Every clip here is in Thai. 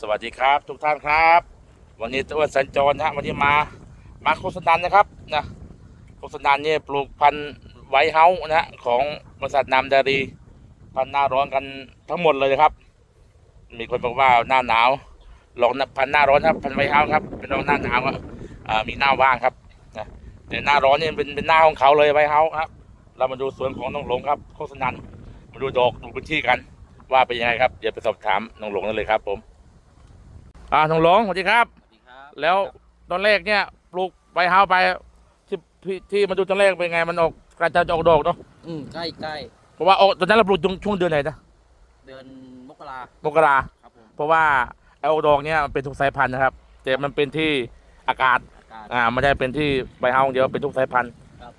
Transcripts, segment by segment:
สวัสดีครับทุกท่านครับ วันนี้ตัวสัญจรนะฮะวันนี้มามาโฆษณานะครับนะโฆษณาเนี่ยปลูกพันธุ์ไวเฮาส์นะของบริษัทนามดารีพันธุ์หน้าร้อนกันทั้งหมดเลยครับ มีคนบอกว่าหน้าหนาวลองพันธุ์หน้าร้อนครับพันธุ์ไวเฮาส์ครับเป็นลองหน้าหนาวอ่ามีหน้าว่างครับนะแต่หน้าร้อนเนี่ยเป็นเป็นหน้าของเขาเลยไวเฮาส์ครับ เรามาดูสวนของน้องหลงครับโฆษณามาดูดอกดูพื้นที่กัน ว่าเป็นยังไงครับเดี๋ยวไปสอบถามน้องหลงนั่นเลยครับผม อ่าน้องหลงสวัสดีครับ สวัสดีครับแล้วตอนแรกเนี่ยปลูกไวท์เฮาส์ไปที่ที่ที่มาดูตอนแรกเป็นไงมันออกการจะออกดอกเนาะอืมใกล้ใกล้เพราะว่าออกตอนนั้นเราปลูกช่วงช่วงเดือนไหนนะเดือนมกรามกราครับผมเพราะว่าไอออกดอกเนี่ยมันเป็นทุกสายพันธุ์นะครับ แต่มันเป็นที่อากาศอากาศ อ่าไม่ได้เป็นที่ไวท์เฮาส์อย่างเดียวเป็นทุกสายพันธุ์ครับ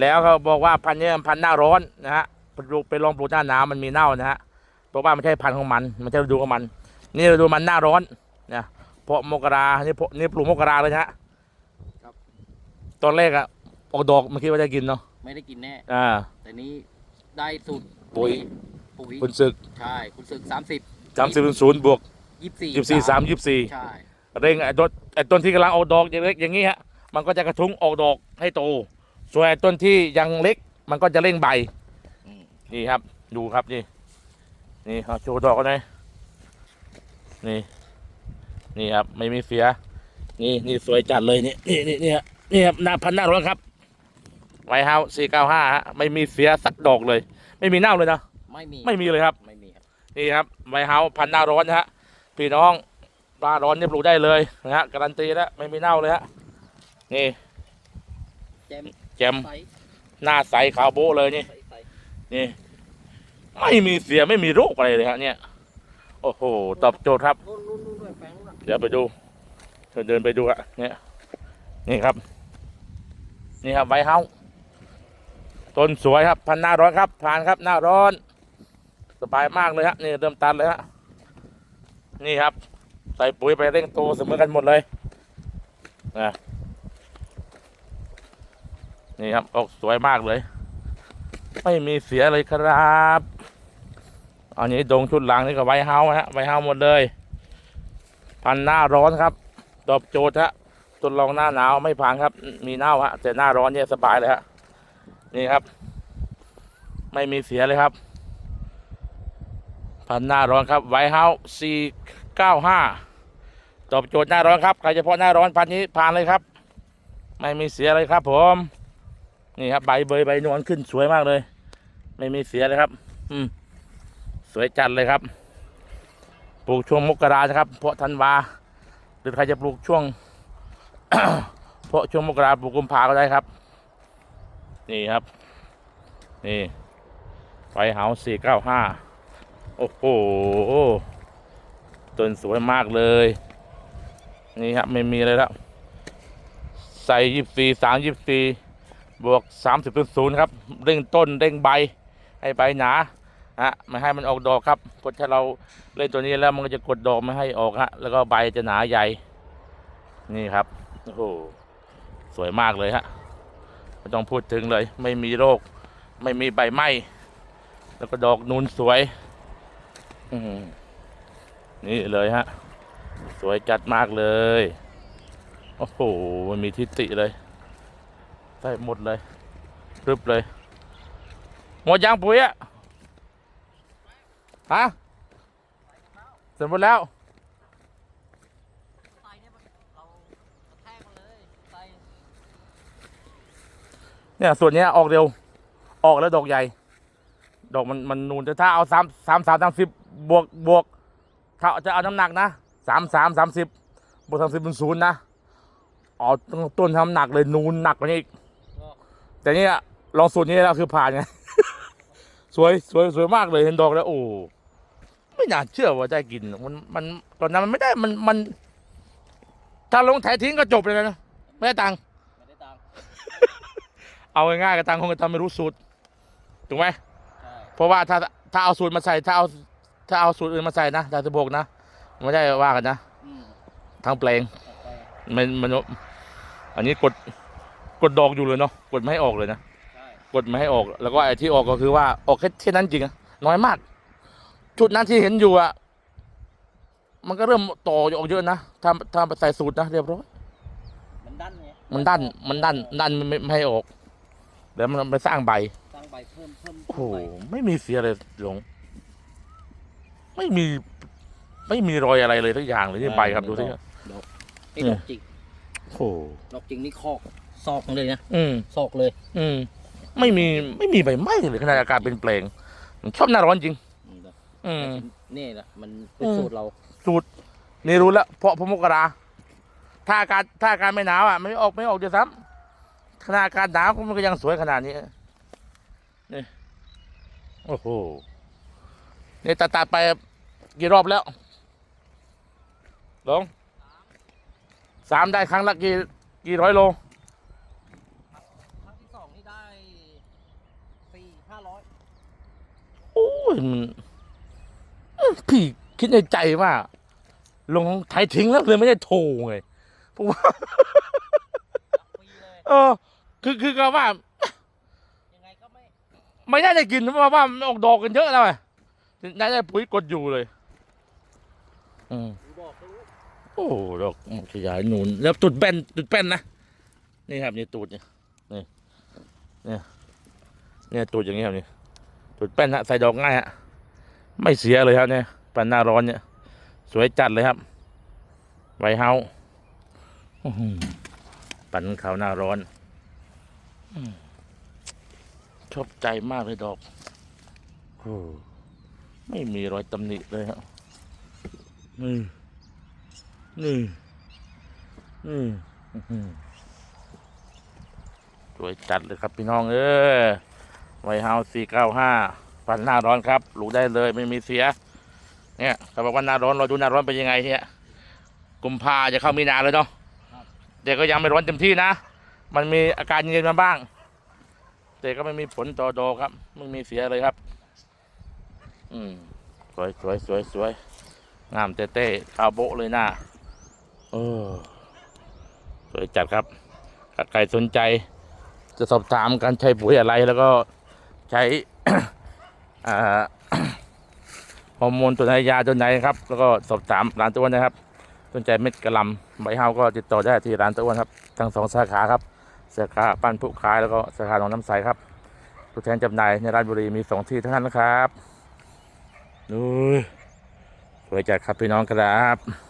แล้วเขาบอกว่าพันธุ์เนี้พันธุ์หน้าร้อนนะฮะปลูกไปลองปลูกหน้าหนาวมันมีเน่านะฮะเพราะว่าไม่ใช่พันธุ์ของมัน มันใช่ฤดูของมัน นี่ฤดูมันหน้าร้อน นะเพราะมกรานี่เพราะนี่ปลูกมกราเลยนะฮะครับ ตอนแรกอะออกดอกมันคิดว่าจะกินเนาะไม่ได้กินแน่ อ่า แต่นี้ได้สูตรปุ๋ย ปุ๋ยคุณศึกใช่คุณศึกสามสิบสามสิบศูนย์บวกยี่สิบสี่ยี่สี่สามยี่สี่ใช่เร่งไอ้ต้นไอ้ต้นที่กำลังออกดอกอย่างเล็กอย่างนี้ฮะมันก็จะกระทุ้งออกดอกให้โต ส่วนไอ้ต้นที่ยังเล็ก มันก็จะเร่งใบอืมนี่ครับ ดูครับนี่ นี่เอาโชว์ดอกกันหน่อยนี่ นี่ครับ ไม่มีเสีย นี่นี่สวยจัดเลยนี่นี่นี่นี่ฮะนี่ครับหน้าพันหน้าร้อนครับไวเฮาสี่เก้าห้าฮะไม่มีเสียสักดอกเลย ไม่มีเน่าเลยนะไม่มีไม่มีเลยครับไม่มีครับนี่ครับไวเฮาพันหน้าร้อนนะฮะพี่น้องปลาร้อนนี่ปลูกได้เลยนะฮะการันตีแล้วไม่มีเน่าเลยฮะนี่แจมแจมใสหน้าใสขาวโบ๊ะเลยนี่ใสใสนี่ ไม่มีเสียไม่มีโรคอะไรเลยฮะเนี่ย โอ้โหตอบโจทย์ครับนู่นนู่นนู่น เดี๋ยวไปดูเชิญเดินไปดูอะเนี่ยนี่ครับ นี่ครับไวเฮาต้นสวยครับพันหน้าร้อนครับผ่านครับหน้าร้อน สบายมากเลยฮะนี่เริ่มตันเลยฮะนี่ครับ ใส่ปุ๋ยไปเร่งโตเสมอกันหมดเลยนะนี่ครับออกสวยมากเลย ไม่มีเสียเลยครับ อันนี้ดงชุดหลังนี่ก็ไวเฮาฮะไวเฮาหมดเลย พันหน้าร้อนครับตอบโจทย์ฮะทดลองหน้าหนาวไม่พังครับ มีเน่าฮะแต่หน้าร้อนเนี่ยสบายเลยฮะนี่ครับ ไม่มีเสียเลยครับ พันหน้าร้อนครับไวเฮาสี่เก้าห้าตอบโจทย์หน้าร้อนครับใครเฉพาะหน้าร้อนพันนี้ผ่านเลยครับ ไม่มีเสียเลยครับ ผม นี่ครับใบเบยใบนวลขึ้นสวยมากเลย ไม่มีเสียเลยครับ อืมสวยจัดเลยครับ ปลูกช่วงมกรานะครับ เพราะธันวาหรือใครจะปลูกช่วง เพราะช่วงมกราปลูกกุมภาก็ได้ครับ นี่ครับ นี่ไฟเฮาสี่เก้าห้าโอ้โหต้นสวยมากเลย นี่ครับไม่มีเลยแล้ว ใส่ยี่สี่สามยี่สี่บวกสามสิบศูนย์ครับ เร่งต้นเร่งใบ ให้ใบหนา ฮะไม่ให้มันออกดอกครับเพราะถ้าเราเล่นตัวนี้แล้วมันก็จะกดดอกไม่ให้ออกฮะแล้วก็ใบจะหนาใหญ่ นี่ครับโอ้โหสวยมากเลยฮะไม่ต้องพูดถึงเลย ไม่มีโรค ไม่มีใบไหม้แล้วก็ดอกนูนสวยอืนี่เลยฮะ สวยจัดมากเลย โอ้โหมันมีทิฏฐิเลยได้หมดเลยรึบเลย หมดยางปุ๋ยอะ ฮะเสร็จหมดแล้วเนี่ยมันเรากระแทกมันเลยใส่เนี่ยส่วนเนี้ยออกเร็ว ออกแล้วดอกใหญ่ ดอกมันมันนูนแต่ถ้าเอาสามสามสามสามสิบบวกบวกถ้าจะเอาน้ำหนักนะสามสามสามสิบบวกสามสิบเป็นศูนย์นะเอาต้นต้นทำหนักเลยนูนหนักกว่านี้อีก แต่เนี่ยลองสูตรนี้แล้วคือผ่านไง สวยสวยสวยมากเลยเห็นดอกแล้วโอ้ ไม่น่าเชื่อว่าได้กินมันมันตอนนั้นมันไม่ได้มันมัน ถ้าลงแถทิ้งก็จบเลยนะไม่ได้ตังค์ไม่ได้ตังค์เอาง่ายๆกับตังค์คงจะทำไม่รู้สูตรถูกไหมใช่เพราะว่าถ้าถ้าเอาสูตรมาใส่ถ้าเอาถ้าเอาสูตรอื่นมาใส่นะดาวสิบหกนะไม่ได้ว่ากันนะอืมทั้งแปลงต่อไปมันมันอันนี้กดกดดอกอยู่เลยเนาะกดไม่ให้ออกเลยนะ ใช่กดไม่ให้ออก แล้วก็ไอ้ที่ออกก็คือว่าออกแค่แค่นั้นจริงอะน้อยมาก จุดนั้นที่เห็นอยู่อะมันก็เริ่มโตออกเยอะนะถ้าถ้าใส่สูตรนะเรียบร้อยมันดันไงมันดันมันดันดันไม่ไม่ให้ออกเดี๋ยวมันไปสร้างใบสร้างใบเพิ่มเพิ่มโอ้โหใบไม่มีเสียเลยหลง ไม่มี ไม่มีรอยอะไรเลยทุกอย่างเลยที่ใบครับดูสิครับนี่ดอกจริงโอ้โหดอกจริงนี่คอกซอกเลยนะอืมซอกเลย อืมไม่มีไม่มีใบไหม้เลยขนาดอากาศเป็นเปลงมันชอบหน้าร้อนจริง อืม นี่แหละมันเป็นอืมสูตรเรา สูตรนี่รู้แล้ว เพราะพมกราถ้าอากาศถ้าอากาศไม่หนาวอะ ไม่ออกไม่ออกเดี๋ยวซ้ำขนาดอากาศหนาวมันก็ยังสวยขนาดนี้นี่โอ้โหนี่ตัดตัดไปกี่รอบแล้วลงสามได้ครั้งละกี่กี่ร้อยโลครั้งที่สองนี่ได้สี่ห้าร้อยโอ้ยมันเอ้ย พี่คิดในใจว่า ลงไทยทิ้งแล้วเลยไม่ได้โทรไงเพราะว่าเออ คือคือก็ว่า ยังไงก็ไม่ไม่ได้ได้กินเพราะว่ามันออกดอกกันเยอะแล้วไงน่าจะปุ๋ยกดอยู่เลย อืมบอกก็รู้โอ้ดอกขยายหนุนแล้วตุดแป้นตุดแป้นนะนี่ครับนี่ตูดเนี่ยนี่เนี่ยเนี่ยตูดอย่างเงี้ยครับนี่ตูดแป้นฮะใส่ดอกง่ายฮะ ไม่เสียเลยครับเนี่ยปันหน้าร้อนเนี่ย สวยจัดเลยครับ ไวเฮาปั่นเขาวหน้าร้อนชอบใจมากเลยดอกโอ้ไม่มีรอยตำหนิเลยครับนี่นี่นี่สวยจัดเลยครับพี่น้องเออไวเฮาสี่เก้าห้า ฟันหน้าร้อนครับรู้ได้เลยไม่มีเสีย เนี่ยเขาบอกว่าหน้าร้อนเราดูหน้าร้อนเป็นยังไงเนี่ยกุมภาจะเข้ามีนาเลยเนาะแต่ก็ยังไม่ร้อนเต็มที่นะ มันมีอาการเย็นมาบ้าง แต่ก็ไม่มีผลต่อดอครับ ไม่มีเสียเลยครับ อืมสวยสวยสวยสวยงามเต้เต้ขาวโบเลยหน้าเออสวยจัดครับถ้าใครสนใจ จะสอบถามการใช้ปุ๋ยอะไรแล้วก็ใช้ ฮอร์โมนตัวไหนยาตัวไหนครับ แล้วก็สอบถามร้านตัวอ้วนนะครับสนใจเม็ดกระลำใบเฮาก็ติดต่อได้ที่ร้านตัวอ้วนครับทั้งสองสาขาครับสาขาปั้นผู้ขายแล้วก็สาขาหนองน้ำใสครับตัวแทนจำหน่ายในราชบุรีมีสองที่เท่านั้นนะครับดูสวยจัดครับพี่น้องครับ